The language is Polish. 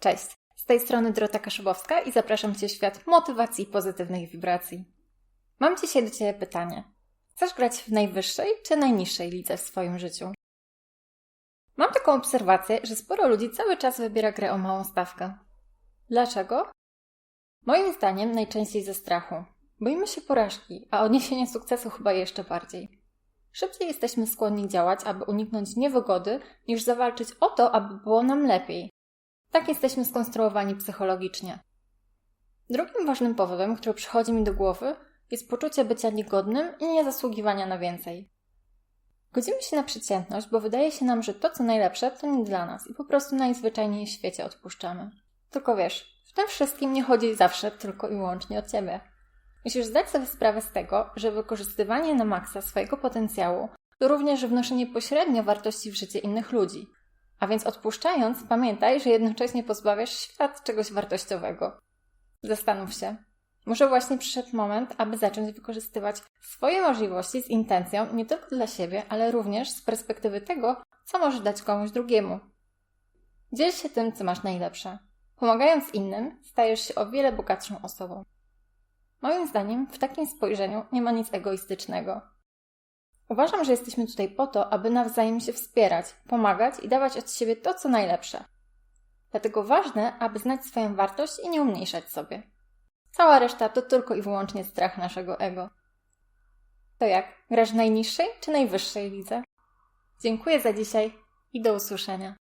Cześć, z tej strony Dorota Kaszubowska i zapraszam Cię w świat motywacji i pozytywnych wibracji. Mam dzisiaj do Ciebie pytanie. Chcesz grać w najwyższej czy najniższej lidze w swoim życiu? Mam taką obserwację, że sporo ludzi cały czas wybiera grę o małą stawkę. Dlaczego? Moim zdaniem najczęściej ze strachu. Boimy się porażki, a odniesienie sukcesu chyba jeszcze bardziej. Szybciej jesteśmy skłonni działać, aby uniknąć niewygody, niż zawalczyć o to, aby było nam lepiej. Tak jesteśmy skonstruowani psychologicznie. Drugim ważnym powodem, który przychodzi mi do głowy, jest poczucie bycia niegodnym i niezasługiwania na więcej. Godzimy się na przeciętność, bo wydaje się nam, że to, co najlepsze, to nie dla nas i po prostu najzwyczajniej w świecie odpuszczamy. Tylko wiesz, w tym wszystkim nie chodzi zawsze tylko i wyłącznie o ciebie. Musisz zdać sobie sprawę z tego, że wykorzystywanie na maksa swojego potencjału to również wnoszenie pośrednio wartości w życie innych ludzi. A więc odpuszczając, pamiętaj, że jednocześnie pozbawiasz świat czegoś wartościowego. Zastanów się. Może właśnie przyszedł moment, aby zacząć wykorzystywać swoje możliwości z intencją nie tylko dla siebie, ale również z perspektywy tego, co możesz dać komuś drugiemu. Dziel się tym, co masz najlepsze. Pomagając innym, stajesz się o wiele bogatszą osobą. Moim zdaniem, w takim spojrzeniu nie ma nic egoistycznego. Uważam, że jesteśmy tutaj po to, aby nawzajem się wspierać, pomagać i dawać od siebie to, co najlepsze. Dlatego ważne, aby znać swoją wartość i nie umniejszać sobie. Cała reszta to tylko i wyłącznie strach naszego ego. To jak? Grasz w najniższej czy najwyższej lidze? Dziękuję za dzisiaj i do usłyszenia.